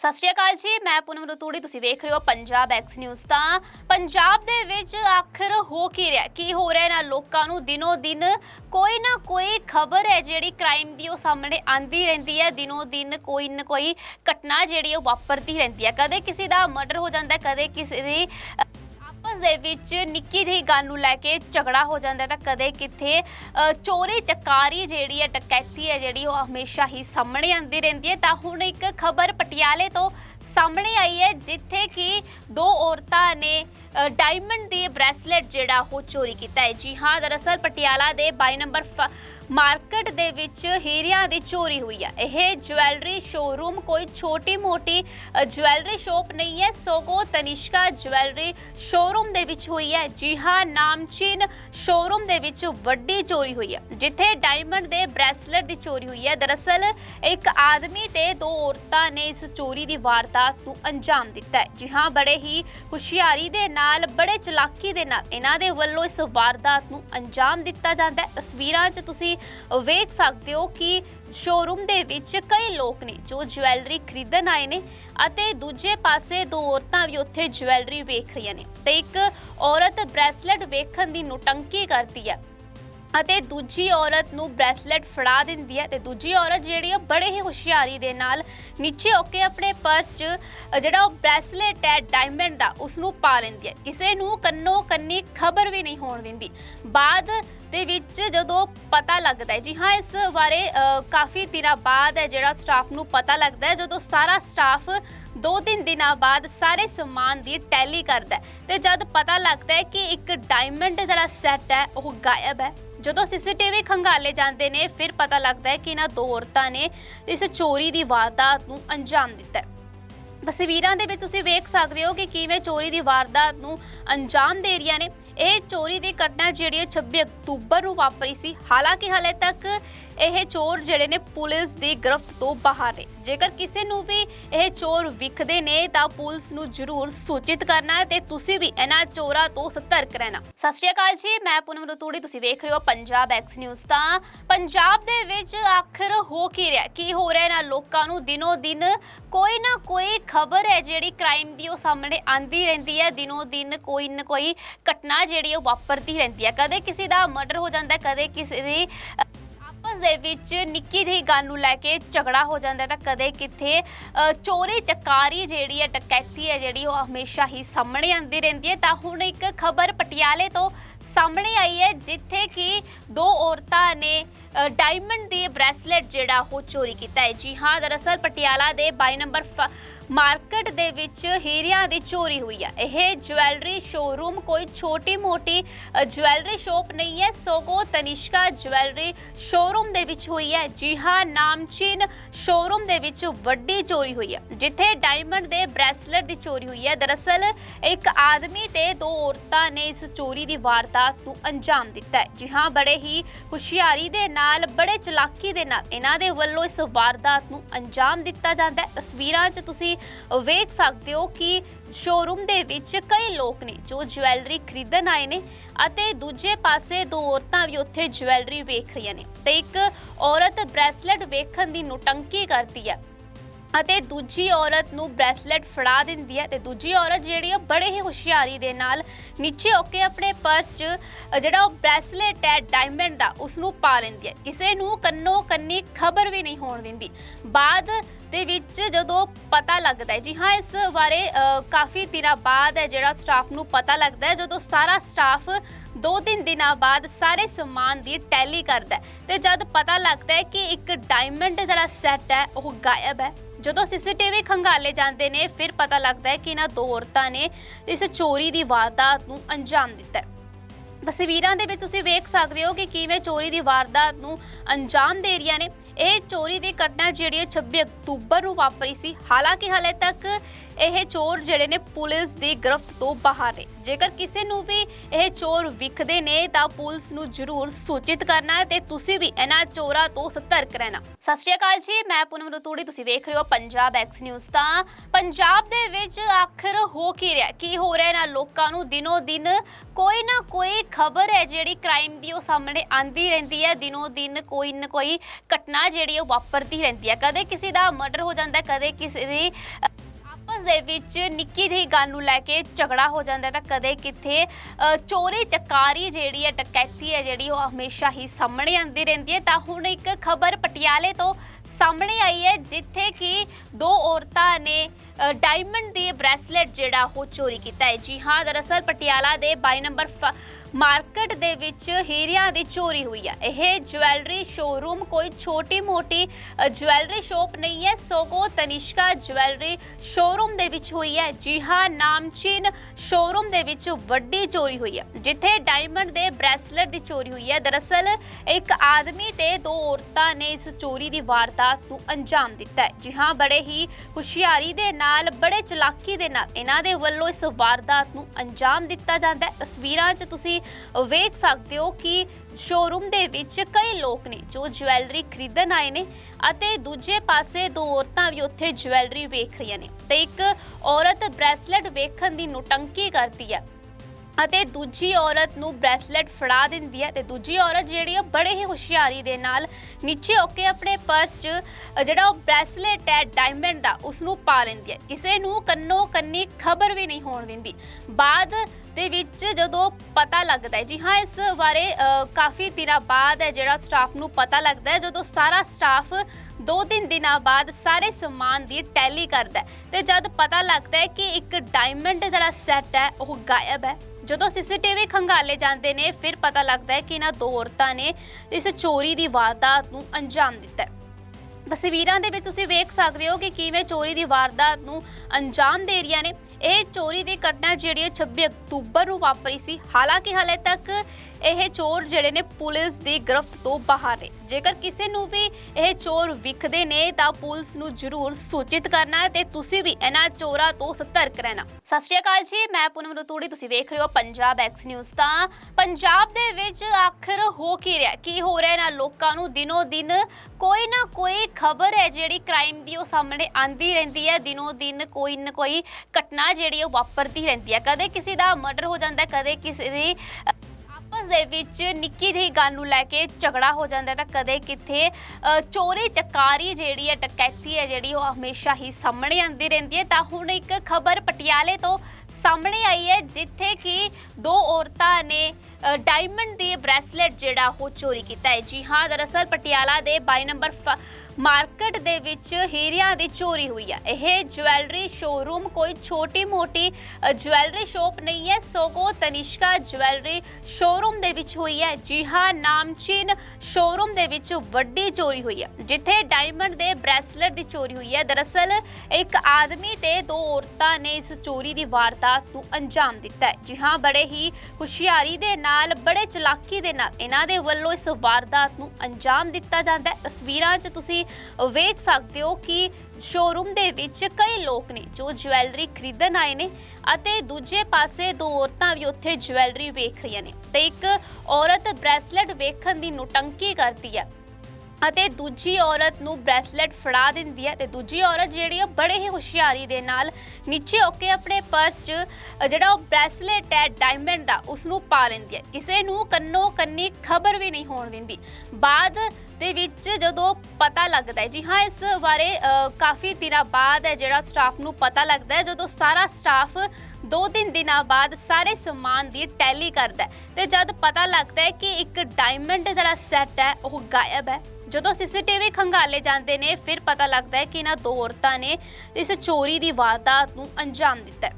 ਸਤਿ ਸ਼੍ਰੀ ਅਕਾਲ ਜੀ, ਮੈਂ ਪੂਨਮ ਰਤੂੜੀ, ਤੁਸੀਂ ਵੇਖ ਰਹੇ ਹੋ ਪੰਜਾਬ ਐਕਸ ਨਿਊਜ਼ ਤਾਂ। ਪੰਜਾਬ ਦੇ ਵਿੱਚ ਆਖਰ ਹੋ ਕੀ ਰਿਹਾ? ਕੀ ਹੋ ਰਿਹਾ ਨਾ ਲੋਕਾਂ ਨੂੰ? ਦਿਨੋ ਦਿਨ ਕੋਈ ਨਾ ਕੋਈ ਖਬਰ ਹੈ ਜਿਹੜੀ ਕ੍ਰਾਈਮ ਦੀ ਉਹ ਸਾਹਮਣੇ ਆਂਦੀ ਰਹਿੰਦੀ ਹੈ। ਦਿਨੋ ਦਿਨ ਕੋਈ ਨਾ ਕੋਈ ਘਟਨਾ ਜਿਹੜੀ ਉਹ ਵਾਪਰਦੀ ਰਹਿੰਦੀ ਹੈ। ਕਦੇ ਕਿਸੇ ਦਾ ਮਰਡਰ ਹੋ ਜਾਂਦਾ, ਕਦੇ ਕਿਸੇ ਦੀ ਆਪਸ ਦੇ ਵਿੱਚ ਨਿੱਕੀ ਜਿਹੀ ਗੱਲ ਨੂੰ ਲੈ ਕੇ ਝਗੜਾ ਹੋ ਜਾਂਦਾ ਤਾਂ ਕਦੇ ਕਿੱਥੇ ਚੋਰੀ ਚਕਾਰੀ ਜਿਹੜੀ ਹੈ, ਡਕੈਤੀ ਹੈ ਜਿਹੜੀ ਉਹ ਹਮੇਸ਼ਾ ਹੀ ਸਾਹਮਣੇ ਆਉਂਦੀ ਰਹਿੰਦੀ ਹੈ। ਤਾਂ ਹੁਣ ਇੱਕ ਖਬਰ ਪਟਿਆਲੇ ਤੋਂ ਸਾਹਮਣੇ ਆਈ ਹੈ, ਜਿੱਥੇ ਕਿ ਦੋ ਔਰਤਾਂ ਨੇ ਡਾਇਮੰਡ ਦੀ ਬ੍ਰੈਸਲੇਟ ਜਿਹੜਾ ਉਹ ਚੋਰੀ ਕੀਤਾ ਹੈ। ਜੀ ਹਾਂ, ਦਰਅਸਲ ਪਟਿਆਲਾ ਦੇ 22 ਨੰਬਰ ਫ- ਮਾਰਕੀਟ ਦੇ ਵਿੱਚ ਹੀਰਿਆਂ ਦੀ ਚੋਰੀ ਹੋਈ ਹੈ ਇਹ ਜਵੈਲਰੀ ਸ਼ੋਰੂਮ ਕੋਈ ਛੋਟੀ ਮੋਟੀ ਜਵੈਲਰੀ ਸ਼ਾਪ ਨਹੀਂ ਹੈ, ਸਗੋਂ ਤਨਿਸ਼ਕਾ ਜਵੈਲਰੀ ਸ਼ੋਰੂਮ ਦੇ ਵਿੱਚ ਹੋਈ ਹੈ। ਜੀ ਹਾਂ, ਨਾਮਚੀਨ ਸ਼ੋਰੂਮ ਦੇ ਵਿੱਚ ਵੱਡੀ ਚੋਰੀ ਹੋਈ ਹੈ ਜਿੱਥੇ ਡਾਇਮੰਡ ਦੇ ਬ੍ਰੈਸਲੇਟ ਦੀ ਚੋਰੀ ਹੋਈ ਹੈ। ਦਰਅਸਲ, ਇੱਕ ਆਦਮੀ ਤੇ ਦੋ ਔਰਤਾਂ ਨੇ ਇਸ ਚੋਰੀ ਦੀ ਵਾਰਦਾਤ ਨੂੰ ਅੰਜਾਮ ਦਿੱਤਾ ਹੈ। ਜੀ ਹਾਂ, ਬੜੇ ਹੀ ਹੁਸ਼ਿਆਰੀ ਦੇ ਨਾਲ, ਬੜੇ ਚਲਾਕੀ ਦੇ ਨਾਲ ਇਹਨਾਂ ਦੇ ਵੱਲੋਂ ਇਸ ਵਾਰਦਾਤ ਨੂੰ ਅੰਜਾਮ ਦਿੱਤਾ ਜਾਂਦਾ ਹੈ। ਤਸਵੀਰਾਂ 'ਚ ਤੁਸੀਂ ਵੇਖ ਸਕਦੇ ਹੋ ਕਿ ਸ਼ੋਰੂਮ ਦੇ ਵਿੱਚ ਕਈ ਲੋਕ ਨੇ ਜੋ ਜਵੈਲਰੀ ਖਰੀਦਣ ਆਏ ਨੇ ਅਤੇ ਦੂਜੇ ਪਾਸੇ ਦੋ ਔਰਤਾਂ ਵੀ ਉੱਥੇ ਜਵੈਲਰੀ ਵੇਖ ਰਹੀਆਂ ਨੇ ਤੇ ਇੱਕ ਔਰਤ ਬ੍ਰੈਸਲੇਟ ਵੇਖਣ ਦੀ ਨੁਟੰਕੀ ਕਰਦੀ ਹੈ। ਅਤੇ ਦੂਜੀ ਔਰਤ ਨੂੰ ਬ੍ਰੈਸਲੇਟ ਫੜਾ ਦਿੰਦੀ ਹੈ ਤੇ ਦੂਜੀ ਔਰਤ ਜਿਹੜੀ ਆ, ਬੜੇ ਹੀ ਹੁਸ਼ਿਆਰੀ ਦੇ ਨਾਲ ਨੀਚੇ ਹੋ ਕੇ ਆਪਣੇ ਪਰਸ 'ਚ ਜਿਹੜਾ ਉਹ ਬ੍ਰੈਸਲੇਟ ਹੈ ਡਾਇਮੰਡ ਦਾ ਉਸ ਨੂੰ ਪਾ ਲੈਂਦੀ ਹੈ। ਕਿਸੇ ਨੂੰ ਕੰਨੋ ਕੰਨੀ ਖਬਰ ਵੀ ਨਹੀਂ ਹੋਣ ਦਿੰਦੀ। ਬਾਅਦ ਦੇ ਵਿੱਚ ਜਦੋਂ ਪਤਾ ਲੱਗਦਾ ਹੈ, ਜੀ ਹਾਂ, ਇਸ ਬਾਰੇ ਕਾਫੀ ਦਿਨਾਂ ਬਾਅਦ ਹੈ, ਜਿਹੜਾ ਸਟਾਫ ਨੂੰ ਪਤਾ ਲੱਗਦਾ ਹੈ, ਜਦੋਂ ਸਾਰਾ ਸਟਾਫ ਦੋ ਤਿੰਨ ਦਿਨਾਂ ਬਾਅਦ ਸਾਰੇ ਸਮਾਨ ਦੀ ਟੈਲੀ ਕਰਦਾ ਹੈ, ਤੇ ਜਦ ਪਤਾ ਲੱਗਦਾ ਹੈ ਕਿ ਇੱਕ ਡਾਇਮੰਡ ਜਿਹੜਾ ਸੈੱਟ ਹੈ, ਉਹ ਗਾਇਬ ਹੈ। ਜਦੋਂ ਸੀਸੀਟੀਵੀ ਖੰਗਾਲੇ ਜਾਂਦੇ ਨੇ, ਫਿਰ ਪਤਾ ਲੱਗਦਾ ਹੈ ਕਿ ਇਹਨਾਂ ਦੋ ਔਰਤਾਂ ਨੇ ਇਸ ਚੋਰੀ ਦੀ ਵਾਰਦਾਤ ਨੂੰ ਅੰਜਾਮ ਦਿੱਤਾ ਹੈ। ਤਸਵੀਰਾਂ ਦੇ ਵਿੱਚ ਤੁਸੀਂ ਵੇਖ ਸਕਦੇ ਹੋ ਕਿ ਕਿਵੇਂ ਚੋਰੀ ਦੀ ਵਾਰਦਾਤ ਨੂੰ ਅੰਜਾਮ ਦੇ ਰਹੀਆਂ ਨੇ। ਇਹ ਚੋਰੀ ਦੀ ਘਟਨਾ ਜਿਹੜੀ ਹੈ 26 ਅਕਤੂਬਰ ਨੂੰ ਵਾਪਰੀ ਸੀ। ਹਾਲਾਂਕਿ ਹਾਲੇ ਤੱਕ ਇਹ ਚੋਰ ਜਿਹੜੇ ਨੇ ਪੁਲਿਸ ਦੀ ਗ੍ਰਿਫਤ ਤੋਂ ਬਾਹਰ ਨੇ। ਜੇਕਰ ਕਿਸੇ ਨੂੰ ਵੀ ਇਹ ਚੋਰ ਵਿਖਦੇ ਨੇ, ਤਾਂ ਪੁਲਿਸ ਨੂੰ ਜ਼ਰੂਰ ਸੂਚਿਤ ਕਰਨਾ ਹੈ ਤੇ ਤੁਸੀਂ ਵੀ ਇਹਨਾਂ ਚੋਰਾਂ ਤੋਂ ਸਤਰਕ ਰਹਿਣਾ। ਸਤਿ ਸ਼੍ਰੀ ਅਕਾਲ ਜੀ, ਮੈਂ ਪੂਨਮ ਰਤੂੜੀ, ਤੁਸੀਂ ਵੇਖ ਰਹੇ ਹੋ ਪੰਜਾਬ ਐਕਸ ਨਿਊਜ਼ ਤਾਂ ਪੰਜਾਬ ਦੇ ਵਿੱਚ ਆਖਰ ਹੋ ਕੀ ਰਿਹਾ? ਕੀ ਹੋ ਰਿਹਾ ਇਹਨਾਂ ਲੋਕਾਂ ਨੂੰ? ਦਿਨੋ ਦਿਨ ਕੋਈ ਨਾ ਕੋਈ ਖਬਰ ਹੈ ਜਿਹੜੀ ਕ੍ਰਾਈਮ ਦੀ ਉਹ ਸਾਹਮਣੇ ਆਂਦੀ ਰਹਿੰਦੀ ਹੈ। ਦਿਨੋ ਦਿਨ ਕੋਈ ਨਾ ਕੋਈ ਘਟਨਾ ਜਿਹੜੀ ਉਹ ਵਾਪਰਦੀ ਰਹਿੰਦੀ ਹੈ। ਕਦੇ ਕਿਸੇ ਦਾ ਮਰਡਰ ਹੋ ਜਾਂਦਾ, ਕਦੇ ਕਿਸੇ ਦੀ ਆਪਸ ਦੇ ਵਿੱਚ ਨਿੱਕੀ ਜਿਹੀ ਗੱਲ ਨੂੰ ਲੈ ਕੇ ਝਗੜਾ ਹੋ ਜਾਂਦਾ ਤਾਂ ਕਦੇ ਕਿੱਥੇ ਅ, ਚੋਰੀ ਚਕਾਰੀ ਜਿਹੜੀ ਹੈ ਡਕੈਤੀ ਹੈ ਜਿਹੜੀ ਉਹ ਹਮੇਸ਼ਾ ਹੀ ਸਾਹਮਣੇ ਆਉਂਦੀ ਰਹਿੰਦੀ ਹੈ। ਤਾਂ ਹੁਣ ਇੱਕ ਖਬਰ ਪਟਿਆਲੇ ਤੋਂ ਸਾਹਮਣੇ ਆਈ ਹੈ, ਜਿੱਥੇ ਕਿ ਦੋ ਔਰਤਾਂ ਨੇ ਡਾਇਮੰਡ ਦੀ ਬ੍ਰੈਸਲੇਟ ਜਿਹੜਾ ਉਹ ਚੋਰੀ ਕੀਤਾ ਹੈ। ਜੀ ਹਾਂ, ਦਰਅਸਲ ਪਟਿਆਲਾ ਦੇ 22 ਨੰਬਰ ਫ- ਮਾਰਕੀਟ ਦੇ ਵਿੱਚ ਹੀਰਿਆਂ ਦੀ ਚੋਰੀ ਹੋਈ ਹੈ ਇਹ ਜਵੈਲਰੀ ਸ਼ੋਰੂਮ ਕੋਈ ਛੋਟੀ ਮੋਟੀ ਜਵੈਲਰੀ ਸ਼ਾਪ ਨਹੀਂ ਹੈ, ਸਗੋਂ ਤਨਿਸ਼ਕਾ ਜਵੈਲਰੀ ਸ਼ੋਰੂਮ ਦੇ ਵਿੱਚ ਹੋਈ ਹੈ। ਜੀ ਹਾਂ, ਨਾਮਚੀਨ ਸ਼ੋਰੂਮ ਦੇ ਵਿੱਚ ਵੱਡੀ ਚੋਰੀ ਹੋਈ ਹੈ ਜਿੱਥੇ ਡਾਇਮੰਡ ਦੇ ਬ੍ਰੈਸਲੇਟ ਦੀ ਚੋਰੀ ਹੋਈ ਹੈ। ਦਰਅਸਲ ਇੱਕ ਆਦਮੀ ਤੇ ਦੋ ਔਰਤਾਂ ਨੇ ਇਸ ਚੋਰੀ ਦੀ ਵਾਰ ਵਾਰਦਾਤ ਨੂੰ ਅੰਜਾਮ ਦਿੱਤਾ ਹੈ। ਜੀ ਹਾਂ, ਬੜੇ ਹੀ ਹੁਸ਼ਿਆਰੀ ਦੇ ਨਾਲ, ਬੜੇ ਚਲਾਕੀ ਦੇ ਨਾਲ ਇਹਨਾਂ ਦੇ ਵੱਲੋਂ ਇਸ ਵਾਰਦਾਤ ਨੂੰ ਅੰਜਾਮ ਦਿੱਤਾ ਜਾਂਦਾ ਹੈ। ਤਸਵੀਰਾਂ 'ਚ ਤੁਸੀਂ ਵੇਖ ਸਕਦੇ ਹੋ ਕਿ ਸ਼ੋਰੂਮ ਦੇ ਵਿੱਚ ਕਈ ਲੋਕ ਨੇ ਜੋ ਜਵੈਲਰੀ ਖਰੀਦਣ ਆਏ ਨੇ ਅਤੇ ਦੂਜੇ ਪਾਸੇ ਦੋ ਔਰਤਾਂ ਵੀ ਉੱਥੇ ਜਵੈਲਰੀ ਵੇਖ ਰਹੀਆਂ ਨੇ ਤੇ ਇੱਕ ਔਰਤ ਬ੍ਰੈਸਲੇਟ ਵੇਖਣ ਦੀ ਨੁਟੰਕੀ ਕਰਦੀ ਹੈ। ਅਤੇ ਦੂਜੀ ਔਰਤ ਨੂੰ ਬ੍ਰੈਸਲੇਟ ਫੜਾ ਦਿੰਦੀ ਹੈ ਤੇ ਦੂਜੀ ਔਰਤ ਜਿਹੜੀ ਆ ਬੜੇ ਹੀ ਹੁਸ਼ਿਆਰੀ ਦੇ ਨਾਲ ਨੀਚੇ ਹੋ ਕੇ ਆਪਣੇ ਪਰਸ 'ਚ ਅ, ਜਿਹੜਾ ਉਹ ਬ੍ਰੈਸਲੇਟ ਹੈ ਡਾਇਮੰਡ ਦਾ ਉਸ ਨੂੰ ਪਾ ਲੈਂਦੀ ਹੈ। ਕਿਸੇ ਨੂੰ ਕੰਨੋ ਕੰਨੀ ਖਬਰ ਵੀ ਨਹੀਂ ਹੋਣ ਦਿੰਦੀ। ਬਾਅਦ ਦੇ ਵਿੱਚ ਜਦੋਂ ਪਤਾ ਲੱਗਦਾ ਹੈ ਜੀ ਹਾਂ ਇਸ ਬਾਰੇ ਅ, ਕਾਫੀ ਦਿਨਾਂ ਬਾਅਦ ਹੈ ਜਿਹੜਾ ਸਟਾਫ ਨੂੰ ਪਤਾ ਲੱਗਦਾ ਹੈ ਜਦੋਂ ਸਾਰਾ ਸਟਾਫ ਦੋ ਤਿੰਨ ਦਿਨਾਂ ਬਾਅਦ ਸਾਰੇ ਸਮਾਨ ਦੀ ਟੈਲੀ ਕਰਦਾ ਹੈ। ਤੇ ਜਦ ਪਤਾ ਲੱਗਦਾ ਹੈ ਕਿ ਇੱਕ ਡਾਇਮੰਡ ਜਿਹੜਾ ਸੈੱਟ ਹੈ ਉਹ ਗਾਇਬ ਹੈ। ਜਦੋਂ ਸੀਸੀਟੀਵੀ ਖੰਗਾਲੇ ਜਾਂਦੇ ਨੇ, ਫਿਰ ਪਤਾ ਲੱਗਦਾ ਹੈ ਕਿ ਇਹਨਾਂ ਦੋ ਔਰਤਾਂ ਨੇ ਇਸ ਚੋਰੀ ਦੀ ਵਾਰਦਾਤ ਨੂੰ ਅੰਜਾਮ ਦਿੱਤਾ ਹੈ। ਤਸਵੀਰਾਂ ਦੇ ਵਿੱਚ ਤੁਸੀਂ ਵੇਖ ਸਕਦੇ ਹੋ ਕਿ ਕਿਵੇਂ ਚੋਰੀ ਦੀ ਵਾਰਦਾਤ ਨੂੰ ਅੰਜਾਮ ਦੇ ਰਹੀਆਂ ਨੇ। ਇਹ ਚੋਰੀ ਦੀ ਘਟਨਾ ਜਿਹੜੀ ਹੈ 26 ਅਕਤੂਬਰ ਨੂੰ ਵਾਪਰੀ ਸੀ। ਹਾਲਾਂਕਿ ਹਾਲੇ ਤੱਕ ਇਹ ਚੋਰ ਜਿਹੜੇ ਨੇ ਪੁਲਿਸ ਦੀ ਗ੍ਰਿਫਤ ਤੋਂ ਬਾਹਰ ਨੇ। ਜੇਕਰ ਕਿਸੇ ਨੂੰ ਵੀ ਇਹ ਚੋਰ ਵਿਖਦੇ ਨੇ ਤਾਂ ਪੁਲਿਸ ਨੂੰ ਜ਼ਰੂਰ ਸੂਚਿਤ ਕਰਨਾ ਤੇ ਤੁਸੀਂ ਵੀ ਇਹਨਾਂ ਚੋਰਾਂ ਤੋਂ ਸਤਰਕ ਰਹਿਣਾ। ਸਤਿ ਸ਼੍ਰੀ ਅਕਾਲ ਜੀ, ਮੈਂ ਪੂਨਮ ਰਤੂੜੀ, ਤੁਸੀਂ ਵੇਖ ਰਹੇ ਹੋ ਪੰਜਾਬ ਐਕਸ ਨਿਊਜ਼ ਤਾਂ ਪੰਜਾਬ ਦੇ ਵਿੱਚ ਆਖਰ ਹੋ ਕੀ ਰਿਹਾ? ਕੀ ਹੋ ਰਿਹਾ ਇਹਨਾਂ ਲੋਕਾਂ ਨੂੰ? ਦਿਨੋ ਦਿਨ ਕੋਈ ਨਾ ਕੋਈ ਖਬਰ ਹੈ ਜਿਹੜੀ ਕ੍ਰਾਈਮ ਦੀ ਉਹ ਸਾਹਮਣੇ ਆਂਦੀ ਰਹਿੰਦੀ ਹੈ। ਦਿਨੋ ਦਿਨ ਕੋਈ ਨਾ ਕੋਈ ਘਟਨਾ ਜਿਹੜੀ ਉਹ ਵਾਪਰਦੀ ਰਹਿੰਦੀ ਹੈ। ਕਦੇ ਕਿਸੇ ਦਾ ਮਰਡਰ ਹੋ ਜਾਂਦਾ, ਕਦੇ ਕਿਸੇ ਦੀ ਆਪਸ ਦੇ ਵਿੱਚ ਨਿੱਕੀ ਜਿਹੀ ਗੱਲ ਨੂੰ ਲੈ ਕੇ ਝਗੜਾ ਹੋ ਜਾਂਦਾ ਤਾਂ ਕਦੇ ਕਿੱਥੇ ਚੋਰੀ ਚਕਾਰੀ ਜਿਹੜੀ ਹੈ, ਡਕੈਤੀ ਹੈ ਜਿਹੜੀ ਉਹ ਹਮੇਸ਼ਾ ਹੀ ਸਾਹਮਣੇ ਆਉਂਦੀ ਰਹਿੰਦੀ ਹੈ। ਤਾਂ ਹੁਣ ਇੱਕ ਖਬਰ ਪਟਿਆਲੇ ਤੋਂ ਸਾਹਮਣੇ ਆਈ ਹੈ, ਜਿੱਥੇ ਕਿ ਦੋ ਔਰਤਾਂ ਨੇ ਡਾਇਮੰਡ ਦੀ ਬ੍ਰੈਸਲੇਟ ਜਿਹੜਾ ਉਹ ਚੋਰੀ ਕੀਤਾ ਹੈ। ਜੀ ਹਾਂ, ਦਰਅਸਲ ਪਟਿਆਲਾ ਦੇ 22 ਨੰਬਰ ਮਾਰਕੀਟ ਦੇ ਵਿੱਚ ਹੀਰਿਆਂ ਦੀ ਚੋਰੀ ਹੋਈ ਹੈ। ਇਹ ਜਵੈਲਰੀ ਸ਼ੋਰੂਮ ਕੋਈ ਛੋਟੀ ਮੋਟੀ ਜਵੈਲਰੀ ਸ਼ਾਪ ਨਹੀਂ ਹੈ ਸਗੋਂ ਤਨਿਸ਼ਕਾ ਜਵੈਲਰੀ ਸ਼ੋਰੂਮ ਦੇ ਵਿੱਚ ਹੋਈ ਹੈ। ਜੀ ਹਾਂ, ਨਾਮਚੀਨ ਸ਼ੋਰੂਮ ਦੇ ਵਿੱਚ ਵੱਡੀ ਚੋਰੀ ਹੋਈ ਹੈ, ਜਿੱਥੇ ਡਾਇਮੰਡ ਦੇ ਬ੍ਰੈਸਲੇਟ ਦੀ ਚੋਰੀ ਹੋਈ ਹੈ। ਦਰਅਸਲ, ਇੱਕ ਆਦਮੀ ਤੇ ਦੋ ਔਰਤਾਂ ਨੇ ਇਸ ਚੋਰੀ ਦੀ ਵਾਰਦਾਤ ਨੂੰ ਅੰਜਾਮ ਦਿੱਤਾ ਹੈ। ਜੀ ਹਾਂ, ਬੜੇ ਹੀ ਹੁਸ਼ਿਆਰੀ ਦੇ ਨਾਲ, ਬੜੇ ਚਲਾਕੀ ਦੇ ਨਾਲ ਇਹਨਾਂ ਦੇ ਵੱਲੋਂ ਇਸ ਵਾਰਦਾਤ ਨੂੰ ਅੰਜਾਮ ਦਿੱਤਾ ਜਾਂਦਾ ਹੈ। ਤਸਵੀਰਾਂ 'ਚ ਤੁਸੀਂ ਵੇਖ ਸਕਦੇ ਹੋ ਕਿ ਸ਼ੋਰੂਮ ਦੇ ਵਿੱਚ ਕਈ ਲੋਕ ਨੇ ਜੋ ਜਵੈਲਰੀ ਖਰੀਦਣ ਆਏ ਨੇ ਅਤੇ ਦੂਜੇ ਪਾਸੇ ਦੋ ਔਰਤਾਂ ਵੀ ਉੱਥੇ ਜਵੈਲਰੀ ਵੇਖ ਰਹੀਆਂ ਨੇ ਤੇ ਇੱਕ ਔਰਤ ਬ੍ਰੈਸਲੇਟ ਵੇਖਣ ਦੀ ਨੁਟੰਕੀ ਕਰਦੀ ਹੈ। ਅਤੇ ਦੂਜੀ ਔਰਤ ਨੂੰ ਬ੍ਰੈਸਲੇਟ ਫੜਾ ਦਿੰਦੀ ਹੈ ਤੇ ਦੂਜੀ ਔਰਤ ਜਿਹੜੀ ਆ ਬੜੇ ਹੀ ਹੁਸ਼ਿਆਰੀ ਦੇ ਨਾਲ ਨੀਚੇ ਹੋ ਕੇ ਆਪਣੇ ਪਰਸ 'ਚ ਅ, ਜਿਹੜਾ ਉਹ ਬ੍ਰੈਸਲੇਟ ਹੈ ਡਾਇਮੰਡ ਦਾ ਉਸ ਨੂੰ ਪਾ ਲੈਂਦੀ ਹੈ। ਕਿਸੇ ਨੂੰ ਕੰਨੋ ਕੰਨੀ ਖਬਰ ਵੀ ਨਹੀਂ ਹੋਣ ਦਿੰਦੀ। ਬਾਅਦ ਦੇ ਵਿੱਚ ਜਦੋਂ ਪਤਾ ਲੱਗਦਾ ਹੈ ਜੀ ਹਾਂ ਇਸ ਬਾਰੇ ਅ, ਕਾਫੀ ਦਿਨਾਂ ਬਾਅਦ ਹੈ ਜਿਹੜਾ ਸਟਾਫ ਨੂੰ ਪਤਾ ਲੱਗਦਾ ਹੈ ਜਦੋਂ ਸਾਰਾ ਸਟਾਫ ਦੋ ਤਿੰਨ ਦਿਨਾਂ ਬਾਅਦ ਸਾਰੇ ਸਮਾਨ ਦੀ ਟੈਲੀ ਕਰਦਾ ਹੈ ਤੇ ਜਦ ਪਤਾ ਲੱਗਦਾ ਹੈ ਕਿ ਇੱਕ ਡਾਇਮੰਡ ਜਿਹੜਾ ਸੈੱਟ ਹੈ ਉਹ ਗਾਇਬ ਹੈ। ਜਦੋਂ ਸੀਸੀਟੀਵੀ ਖੰਗਾਲੇ ਜਾਂਦੇ ਨੇ, ਫਿਰ ਪਤਾ ਲੱਗਦਾ ਹੈ ਕਿ ਇਹਨਾਂ ਦੋ ਔਰਤਾਂ ਨੇ ਇਸ ਚੋਰੀ ਦੀ ਵਾਰਦਾਤ ਨੂੰ ਅੰਜਾਮ ਦਿੱਤਾ ਹੈ। ਤਸਵੀਰਾਂ ਦੇ ਵਿੱਚ ਤੁਸੀਂ ਵੇਖ ਸਕਦੇ ਹੋ ਕਿ ਕਿਵੇਂ ਚੋਰੀ ਦੀ ਵਾਰਦਾਤ ਨੂੰ ਅੰਜਾਮ ਦੇ ਰਹੀਆਂ ਨੇ। ਇਹ ਚੋਰੀ ਦੀ ਘਟਨਾ ਜਿਹੜੀ ਹੈ 26 ਅਕਤੂਬਰ ਨੂੰ ਵਾਪਰੀ ਸੀ। ਹਾਲਾਂਕਿ ਹਲੇ ਤੱਕ ਇਹ ਚੋਰ ਜਿਹੜੇ ਨੇ ਪੁਲਿਸ ਦੀ ਗ੍ਰਿਫਤ ਤੋਂ ਬਾਹਰ ਨੇ। ਜੇਕਰ ਕਿਸੇ ਨੂੰ ਵੀ ਇਹ ਚੋਰ ਵਿਖਦੇ ਨੇ, ਤਾਂ ਪੁਲਿਸ ਨੂੰ ਜ਼ਰੂਰ ਸੂਚਿਤ ਕਰਨਾ ਹੈ ਤੇ ਤੁਸੀਂ ਵੀ ਇਹਨਾਂ ਚੋਰਾਂ ਤੋਂ ਸਤਰਕ ਰਹਿਣਾ। ਸਤਿ ਸ਼੍ਰੀ ਅਕਾਲ ਜੀ, ਮੈਂ ਪੂਨਮ ਰਤੂੜੀ, ਤੁਸੀਂ ਵੇਖ ਰਹੇ ਹੋ ਪੰਜਾਬ ਐਕਸ ਨਿਊਜ਼ ਤਾਂ। ਪੰਜਾਬ ਦੇ ਵਿੱਚ ਆਖਰ ਹੋ ਕੀ ਰਿਹਾ? ਕੀ ਹੋ ਰਿਹਾ ਇਹਨਾਂ ਲੋਕਾਂ ਨੂੰ ਦਿਨੋ ਦਿਨ ਕੋਈ ਨਾ ਕੋਈ ਖਬਰ ਹੈ ਜਿਹੜੀ ਕ੍ਰਾਈਮ ਦੀ ਉਹ ਸਾਹਮਣੇ ਆਂਦੀ ਰਹਿੰਦੀ ਹੈ। ਦਿਨੋ ਦਿਨ ਕੋਈ ਨਾ ਕੋਈ ਘਟਨਾ ਜਿਹੜੀ ਉਹ ਵਾਪਰਦੀ ਰਹਿੰਦੀ ਹੈ। ਕਦੇ ਕਿਸੇ ਦਾ ਮਰਡਰ ਹੋ ਜਾਂਦਾ, ਕਦੇ ਕਿਸੇ ਦੀ ਦੇ ਵਿੱਚ ਨਿੱਕੀ ਜਿਹੀ ਗੱਲ ਨੂੰ ਲੈ ਕੇ ਝਗੜਾ ਹੋ ਜਾਂਦਾ ਤਾਂ ਕਦੇ ਕਿੱਥੇ ਚੋਰੀ ਚਕਾਰੀ ਜਿਹੜੀ ਹੈ, ਡਕੈਤੀ ਹੈ, ਜਿਹੜੀ ਉਹ ਹਮੇਸ਼ਾ ਹੀ ਸਾਹਮਣੇ ਆਉਂਦੀ ਰਹਿੰਦੀ ਹੈ। ਤਾਂ ਹੁਣ ਇੱਕ ਖਬਰ ਪਟਿਆਲੇ ਤੋਂ ਸਾਹਮਣੇ ਆਈ ਹੈ, ਜਿੱਥੇ ਕਿ ਦੋ ਔਰਤਾਂ ਨੇ ਡਾਇਮੰਡ ਦੀ ਬ੍ਰੈਸਲੇਟ ਜਿਹੜਾ ਉਹ ਚੋਰੀ ਕੀਤਾ ਹੈ। ਜੀ ਹਾਂ, ਦਰਅਸਲ ਪਟਿਆਲਾ ਦੇ 22 ਨੰਬਰ ਫ- ਮਾਰਕੀਟ ਦੇ ਵਿੱਚ ਹੀਰਿਆਂ ਦੀ ਚੋਰੀ ਹੋਈ ਹੈ ਇਹ ਜਵੈਲਰੀ ਸ਼ੋਰੂਮ ਕੋਈ ਛੋਟੀ ਮੋਟੀ ਜਵੈਲਰੀ ਸ਼ੋਪ ਨਹੀਂ ਹੈ, ਸਗੋਂ ਤਨਿਸ਼ਕਾ ਜਵੈਲਰੀ ਸ਼ੋਰੂਮ ਦੇ ਵਿੱਚ ਹੋਈ ਹੈ। ਜੀ ਹਾਂ, ਨਾਮਚੀਨ ਸ਼ੋਰੂਮ ਦੇ ਵਿੱਚ ਵੱਡੀ ਚੋਰੀ ਹੋਈ ਹੈ ਜਿੱਥੇ ਡਾਇਮੰਡ ਦੇ ਬ੍ਰੈਸਲੇਟ ਦੀ ਚੋਰੀ ਹੋਈ ਹੈ। ਦਰਅਸਲ, ਇੱਕ ਆਦਮੀ ਤੇ ਦੋ ਔਰਤਾਂ ਨੇ ਇਸ ਚੋਰੀ ਦੀ ਵਾਰਦਾਤ ਨੂੰ ਅੰਜਾਮ ਦਿੱਤਾ ਹੈ। ਜੀ ਹਾਂ, ਬੜੇ ਹੀ ਹੁਸ਼ਿਆਰੀ ਦੇ ਨਾਲ, ਬੜੇ ਚਲਾਕੀ ਦੇ ਨਾਲ ਇਹਨਾਂ ਦੇ ਵੱਲੋਂ ਇਸ ਵਾਰਦਾਤ ਨੂੰ ਅੰਜਾਮ ਦਿੱਤਾ ਜਾਂਦਾ ਹੈ। ਤਸਵੀਰਾਂ 'ਚ ਤੁਸੀਂ ਵੇਖ ਸਕਦੇ ਹੋ ਕਿ ਸ਼ੋਰੂਮ ਦੇ ਵਿੱਚ ਕਈ ਲੋਕ ਨੇ ਜੋ ਜਵੈਲਰੀ ਖਰੀਦਣ ਆਏ ਨੇ ਅਤੇ ਦੂਜੇ ਪਾਸੇ ਦੋ ਔਰਤਾਂ ਵੀ ਉੱਥੇ ਜਵੈਲਰੀ ਵੇਖ ਰਹੀਆਂ ਨੇ ਤੇ ਇੱਕ ਔਰਤ ਬ੍ਰੈਸਲੇਟ ਵੇਖਣ ਦੀ ਨੁਟੰਕੀ ਕਰਦੀ ਹੈ। ਅਤੇ ਦੂਜੀ ਔਰਤ ਨੂੰ ਬ੍ਰੈਸਲੇਟ ਫੜਾ ਦਿੰਦੀ ਹੈ ਤੇ ਦੂਜੀ ਔਰਤ ਜਿਹੜੀ ਹੈ ਬੜੇ ਹੀ ਹੁਸ਼ਿਆਰੀ ਦੇ ਨਾਲ ਨੀਚੇ ਹੋ ਕੇ ਆਪਣੇ ਪਰਸ 'ਚ ਅ, ਜਿਹੜਾ ਉਹ ਬ੍ਰੈਸਲੇਟ ਹੈ ਡਾਇਮੰਡ ਦਾ ਉਸ ਨੂੰ ਪਾ ਲੈਂਦੀ ਹੈ। ਕਿਸੇ ਨੂੰ ਕੰਨੋ ਕੰਨੀ ਖਬਰ ਵੀ ਨਹੀਂ ਹੋਣ ਦਿੰਦੀ। ਬਾਅਦ ਦੇ ਵਿੱਚ ਜਦੋਂ ਪਤਾ ਲੱਗਦਾ ਹੈ ਜੀ ਹਾਂ ਇਸ ਬਾਰੇ ਅ, ਕਾਫੀ ਦਿਨਾਂ ਬਾਅਦ ਹੈ ਜਿਹੜਾ ਸਟਾਫ ਨੂੰ ਪਤਾ ਲੱਗਦਾ ਹੈ ਜਦੋਂ ਸਾਰਾ ਸਟਾਫ ਦੋ ਤਿੰਨ ਦਿਨਾਂ ਬਾਅਦ ਸਾਰੇ ਸਮਾਨ ਦੀ ਟੈਲੀ ਕਰਦਾ ਹੈ ਤੇ ਜਦ ਪਤਾ ਲੱਗਦਾ ਹੈ ਕਿ ਇੱਕ ਡਾਇਮੰਡ ਜਿਹੜਾ ਸੈੱਟ ਹੈ ਉਹ ਗਾਇਬ ਹੈ। ਜਦੋਂ ਸੀਸੀਟੀਵੀ ਖੰਗਾਲੇ ਜਾਂਦੇ ਨੇ, ਫਿਰ ਪਤਾ ਲੱਗਦਾ ਹੈ ਕਿ ਇਹਨਾਂ ਦੋ ਔਰਤਾਂ ਨੇ ਇਸ ਚੋਰੀ ਦੀ ਵਾਰਦਾਤ ਨੂੰ ਅੰਜਾਮ ਦਿੱਤਾ ਹੈ।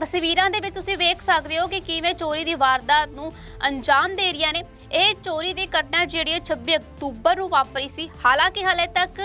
ਤਸਵੀਰਾਂ ਦੇ ਵਿੱਚ ਤੁਸੀਂ ਵੇਖ ਸਕਦੇ ਹੋ ਕਿ ਕਿਵੇਂ ਚੋਰੀ ਦੀ ਵਾਰਦਾਤ ਨੂੰ ਅੰਜਾਮ ਦੇ ਰਹੀਆਂ ਨੇ। ਇਹ ਚੋਰੀ ਦੀ ਘਟਨਾ ਜਿਹੜੀ ਹੈ 26 ਅਕਤੂਬਰ ਨੂੰ ਵਾਪਰੀ ਸੀ। ਹਾਲਾਂਕਿ ਹਲੇ ਤੱਕ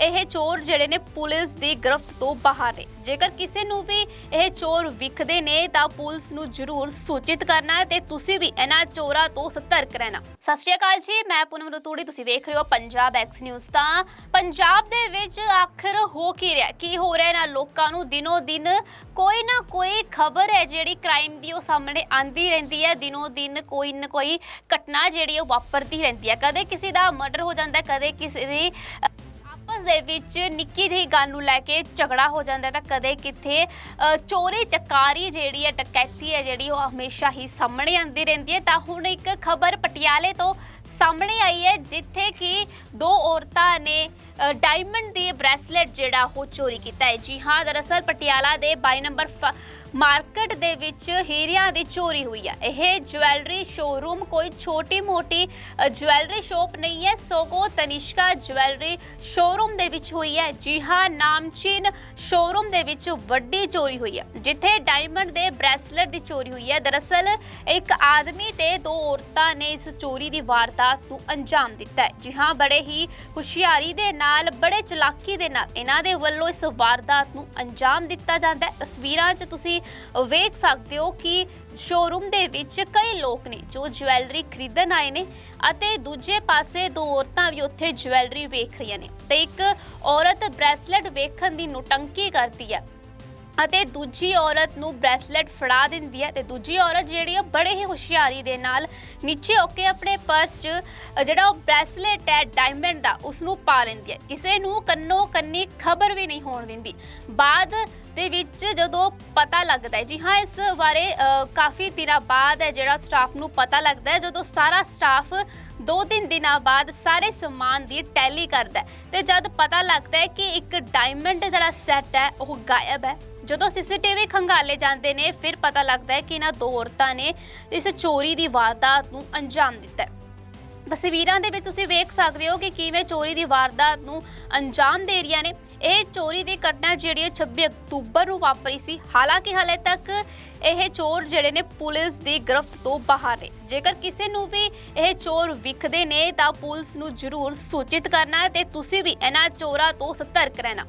ਇਹ ਚੋਰ ਜਿਹੜੇ ਨੇ ਪੁਲਿਸ ਦੀ ਗ੍ਰਿਫਤ ਤੋਂ ਬਾਹਰ ਨੇ। ਜੇਕਰ ਕਿਸੇ ਨੂੰ ਵੀ ਇਹ ਚੋਰ ਵਿਖਦੇ ਨੇ ਤਾਂ ਪੁਲਿਸ ਨੂੰ ਜ਼ਰੂਰ ਸੂਚਿਤ ਕਰਨਾ ਹੈ ਤੇ ਤੁਸੀਂ ਵੀ ਇਹਨਾਂ ਚੋਰਾਂ ਤੋਂ ਸਤਰਕ ਰਹਿਣਾ। ਸਤਿ ਸ਼੍ਰੀ ਅਕਾਲ ਜੀ, ਮੈਂ ਪੂਨਮ ਰਤੂੜੀ, ਤੁਸੀਂ ਵੇਖ ਰਹੇ ਹੋ ਪੰਜਾਬ ਐਕਸ ਨਿਊਜ਼ ਤਾਂ ਪੰਜਾਬ ਦੇ ਵਿੱਚ ਆਖਰ ਹੋ ਕੀ ਰਿਹਾ? ਕੀ ਹੋ ਰਿਹਾ ਇਹਨਾਂ ਲੋਕਾਂ ਨੂੰ? ਦਿਨੋ ਦਿਨ ਕੋਈ ਨਾ ਕੋਈ ਖਬਰ ਹੈ ਜਿਹੜੀ ਕ੍ਰਾਈਮ ਦੀ ਉਹ ਸਾਹਮਣੇ ਆਂਦੀ ਰਹਿੰਦੀ ਹੈ। ਦਿਨੋ ਦਿਨ ਕੋਈ ਨਾ ਕੋਈ ਘਟਨਾ ਜਿਹੜੀ ਉਹ ਵਾਪਰਦੀ ਰਹਿੰਦੀ ਹੈ ਕਦੇ ਕਿਸੇ ਦਾ ਮਰਡਰ ਹੋ ਜਾਂਦਾ, ਕਦੇ ਕਿਸੇ ਦੀ ਆਪਸ ਦੇ ਵਿੱਚ ਨਿੱਕੀ ਜਿਹੀ ਗੱਲ ਨੂੰ ਲੈ ਕੇ ਝਗੜਾ ਹੋ ਜਾਂਦਾ ਤਾਂ ਕਦੇ ਕਿੱਥੇ ਚੋਰੀ ਚਕਾਰੀ ਜਿਹੜੀ ਹੈ, ਡਕੈਤੀ ਹੈ, ਜਿਹੜੀ ਉਹ ਹਮੇਸ਼ਾ ਹੀ ਸਾਹਮਣੇ ਆਉਂਦੀ ਰਹਿੰਦੀ ਹੈ। ਤਾਂ ਹੁਣ ਇੱਕ ਖਬਰ ਪਟਿਆਲੇ ਤੋਂ ਸਾਹਮਣੇ ਆਈ ਹੈ, ਜਿੱਥੇ ਕਿ ਦੋ ਔਰਤਾਂ ਨੇ ਡਾਇਮੰਡ ਦੀ ਬ੍ਰੈਸਲੇਟ ਜਿਹੜਾ ਉਹ ਚੋਰੀ ਕੀਤਾ ਹੈ। ਜੀ ਹਾਂ, ਦਰਅਸਲ ਪਟਿਆਲਾ ਦੇ 22 ਨੰਬਰ ਮਾਰਕੀਟ ਦੇ ਵਿੱਚ ਹੀਰਿਆਂ ਦੀ ਚੋਰੀ ਹੋਈ ਹੈ। ਇਹ ਜਵੈਲਰੀ ਸ਼ੋਰੂਮ ਕੋਈ ਛੋਟੀ ਮੋਟੀ ਜਵੈਲਰੀ ਸ਼ਾਪ ਨਹੀਂ ਹੈ, ਸਗੋਂ ਤਨਿਸ਼ਕਾ ਜਵੈਲਰੀ ਸ਼ੋਰੂਮ ਦੇ ਵਿੱਚ ਹੋਈ ਹੈ। ਜੀ ਹਾਂ, ਨਾਮਚੀਨ ਸ਼ੋਰੂਮ ਦੇ ਵਿੱਚ ਵੱਡੀ ਚੋਰੀ ਹੋਈ ਹੈ, ਜਿੱਥੇ ਡਾਇਮੰਡ ਦੇ ਬ੍ਰੈਸਲੇਟ ਦੀ ਚੋਰੀ ਹੋਈ ਹੈ। ਦਰਅਸਲ, ਇੱਕ ਆਦਮੀ ਤੇ ਦੋ ਔਰਤਾਂ ਨੇ ਇਸ ਚੋਰੀ ਦੀ ਵਾਰਦਾਤ ਨੂੰ ਅੰਜਾਮ ਦਿੱਤਾ ਹੈ। ਜੀ ਹਾਂ, ਬੜੇ ਹੀ ਹੁਸ਼ਿਆਰੀ ਦੇ ਨਾਲ, ਬੜੇ ਚਲਾਕੀ ਦੇ ਨਾਲ ਇਹਨਾਂ ਦੇ ਵੱਲੋਂ ਇਸ ਵਾਰਦਾਤ ਨੂੰ ਅੰਜਾਮ ਦਿੱਤਾ ਜਾਂਦਾ ਹੈ। ਤਸਵੀਰਾਂ 'ਚ ਤੁਸੀਂ ਵੇਖ ਸਕਦੇ ਹੋ ਕਿ ਸ਼ੋਰੂਮ ਦੇ ਵਿੱਚ ਕਈ ਲੋਕ ਨੇ ਜੋ ਜਵੈਲਰੀ ਖਰੀਦਣ ਆਏ ਨੇ ਅਤੇ ਦੂਜੇ ਪਾਸੇ ਦੋ ਔਰਤਾਂ ਵੀ ਉੱਥੇ ਜਵੈਲਰੀ ਵੇਖ ਰਹੀਆਂ ਨੇ ਤੇ ਇੱਕ ਔਰਤ ਬ੍ਰੈਸਲੇਟ ਵੇਖਣ ਦੀ ਨੁਟੰਕੀ ਕਰਦੀ ਹੈ। ਅਤੇ ਦੂਜੀ ਔਰਤ ਨੂੰ ਬ੍ਰੈਸਲੇਟ ਫੜਾ ਦਿੰਦੀ ਹੈ ਤੇ ਦੂਜੀ ਔਰਤ ਜਿਹੜੀ ਹੈ ਬੜੇ ਹੀ ਹੁਸ਼ਿਆਰੀ ਦੇ ਨਾਲ ਨੀਚੇ ਹੋ ਕੇ ਆਪਣੇ ਪਰਸ 'ਚ ਅ, ਜਿਹੜਾ ਉਹ ਬ੍ਰੈਸਲੇਟ ਹੈ ਡਾਇਮੰਡ ਦਾ ਉਸ ਨੂੰ ਪਾ ਲੈਂਦੀ ਹੈ। ਕਿਸੇ ਨੂੰ ਕੰਨੋ ਕੰਨੀ ਖਬਰ ਵੀ ਨਹੀਂ ਹੋਣ ਦਿੰਦੀ। ਬਾਅਦ ਦੇ ਵਿੱਚ ਜਦੋਂ ਪਤਾ ਲੱਗਦਾ ਹੈ ਜੀ ਹਾਂ ਇਸ ਬਾਰੇ ਅ, ਕਾਫੀ ਦਿਨਾਂ ਬਾਅਦ ਹੈ ਜਿਹੜਾ ਸਟਾਫ ਨੂੰ ਪਤਾ ਲੱਗਦਾ ਹੈ ਜਦੋਂ ਸਾਰਾ ਸਟਾਫ ਦੋ ਤਿੰਨ ਦਿਨਾਂ ਬਾਅਦ ਸਾਰੇ ਸਮਾਨ ਦੀ ਟੈਲੀ ਕਰਦਾ ਹੈ ਤੇ ਜਦ ਪਤਾ ਲੱਗਦਾ ਹੈ ਕਿ ਇੱਕ ਡਾਇਮੰਡ ਜਿਹੜਾ ਸੈੱਟ ਹੈ ਉਹ ਗਾਇਬ ਹੈ। ਜਦੋਂ ਸੀਸੀਟੀਵੀ ਖੰਗਾਲੇ ਜਾਂਦੇ ਨੇ, ਫਿਰ ਪਤਾ ਲੱਗਦਾ ਹੈ ਕਿ ਇਹਨਾਂ ਦੋ ਔਰਤਾਂ ਨੇ ਇਸ ਚੋਰੀ ਦੀ ਵਾਰਦਾਤ ਨੂੰ ਅੰਜਾਮ ਦਿੱਤਾ ਹੈ। ਤਸਵੀਰਾਂ ਦੇ ਵਿੱਚ ਤੁਸੀਂ ਵੇਖ ਸਕਦੇ ਹੋ ਕਿ ਕਿਵੇਂ ਚੋਰੀ ਦੀ ਵਾਰਦਾਤ ਨੂੰ ਅੰਜਾਮ ਦੇ ਰਹੀਆਂ ਨੇ। ਇਹ ਚੋਰੀ ਦੀ ਘਟਨਾ ਜਿਹੜੀ ਹੈ 26 ਅਕਤੂਬਰ ਨੂੰ ਵਾਪਰੀ ਸੀ। ਹਾਲਾਂਕਿ ਹਲੇ ਤੱਕ ਇਹ ਚੋਰ ਜਿਹੜੇ ਨੇ ਪੁਲਿਸ ਦੀ ਗ੍ਰਿਫਤ ਤੋਂ ਬਾਹਰ ਨੇ। ਜੇਕਰ ਕਿਸੇ ਨੂੰ ਵੀ ਇਹ ਚੋਰ ਵਿਖਦੇ ਨੇ ਤਾਂ ਪੁਲਿਸ ਨੂੰ ਜ਼ਰੂਰ ਸੂਚਿਤ ਕਰਨਾ ਹੈ ਤੇ ਤੁਸੀਂ ਵੀ ਇਹਨਾਂ ਚੋਰਾਂ ਤੋਂ ਸਤਰਕ ਰਹਿਣਾ।